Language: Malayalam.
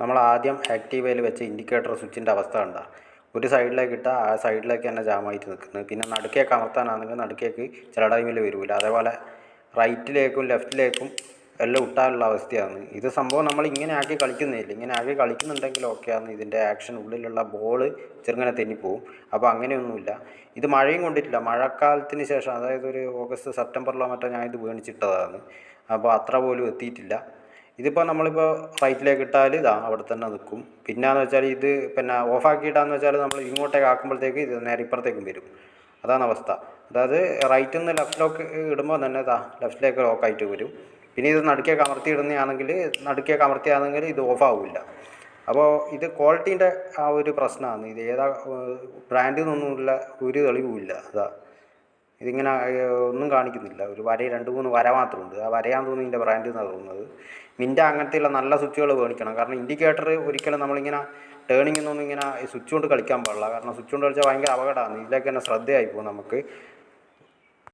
നമ്മൾ ആദ്യം ആക്റ്റീവയിൽ വെച്ച് ഇൻഡിക്കേറ്റർ സ്വിച്ചിന്റെ അവസ്ഥ കണ്ട. ഒരു സൈഡിലേക്ക് ഇട്ടാൽ ആ സൈഡിലേക്ക് തന്നെ ജാമായിട്ട് നിൽക്കുന്നത് പിന്നെ നടുക്കേക്ക് അമർത്താനാണെങ്കിൽ നടുക്കേക്ക് ചില ടൈമിൽ വരില്ല അതേപോലെ റൈറ്റിലേക്കും ലെഫ്റ്റിലേക്കും എല്ലാം ഇട്ടാനുള്ള അവസ്ഥയാണ്. ഇത് സംഭവം നമ്മൾ ഇങ്ങനെ ആക്കി കളിക്കുന്നില്ല ഇങ്ങനെ ആക്കി കളിക്കുന്നുണ്ടെങ്കിൽ ഓക്കെയാണ് ഇതിന്റെ ആക്ഷൻ ഉള്ളിലുള്ള ബോൾ ചെറുങ്ങനെ തെന്നിപ്പോവും. അപ്പോൾ അങ്ങനെയൊന്നുമില്ല. ഇത് മഴയും കൊണ്ടിട്ടില്ല. മഴക്കാലത്തിന് ശേഷം അതായത് ഒരു ഓഗസ്റ്റ് സെപ്റ്റംബറിലോ മറ്റോ ഞാൻ ഇത് വീണിച്ചിട്ടതാണ്. അപ്പോൾ അത്ര പോലും എത്തിയിട്ടില്ല. ഇതിപ്പോൾ നമ്മളിപ്പോൾ റൈറ്റിലേക്ക് ഇട്ടാൽ ഇതാ അവിടെ തന്നെ നിൽക്കും. പിന്നെയെന്ന് വെച്ചാൽ ഇത് പിന്നെ ഓഫാക്കി ഇടാന്ന് വെച്ചാൽ നമ്മൾ ഇങ്ങോട്ടേക്ക് ആക്കുമ്പോഴത്തേക്ക് ഇത് നേരെ ഇപ്പുറത്തേക്കും വരും. അതാണ് അവസ്ഥ. അതായത് റൈറ്റിൽ നിന്ന് ലെഫ്റ്റിലേക്ക് ഇടുമ്പോൾ തന്നെ ഇതാ ലെഫ്റ്റിലേക്ക് ലോക്കായിട്ട് വരും. പിന്നെ ഇത് നടുക്കേക്ക് അമർത്തി ഇടുന്നതാണെങ്കിൽ നടുക്കേക്ക് അമർത്തിയാണെങ്കിൽ ഇത് ഓഫാവില്ല അപ്പോൾ ഇത് ക്വാളിറ്റീന്റെ ആ ഒരു പ്രശ്നമാണ് ഇത് ഏതാ ബ്രാൻഡിൽ നിന്നൊന്നുമില്ല ഒരു തെളിവുമില്ല. അതാ. ഇതിങ്ങനെ ഒന്നും കാണിക്കുന്നില്ല. ഒരു വര രണ്ട് മൂന്ന് വര മാത്രമുണ്ട്. ആ വരയാന്ന് തോന്നുന്നു ഇതിന്റെ ബ്രാൻഡ് എന്നാണ് തോന്നുന്നത്. മിന്റെ അങ്ങനത്തെയുള്ള നല്ല സ്വിച്ചുകൾ മേടിക്കണം കാരണം ഇൻഡിക്കേറ്റർ ഒരിക്കലും നമ്മളിങ്ങനെ ടേണിംഗ് ഒന്നും ഇങ്ങനെ സ്വിച്ച് കൊണ്ട് കളിക്കാൻ പാടില്ല. കാരണം സ്വിച്ച് കൊണ്ട് കളിച്ചാൽ ഭയങ്കര അപകടമാണ് ഇതിലേക്ക് തന്നെ ശ്രദ്ധയായി പോകും നമുക്ക്.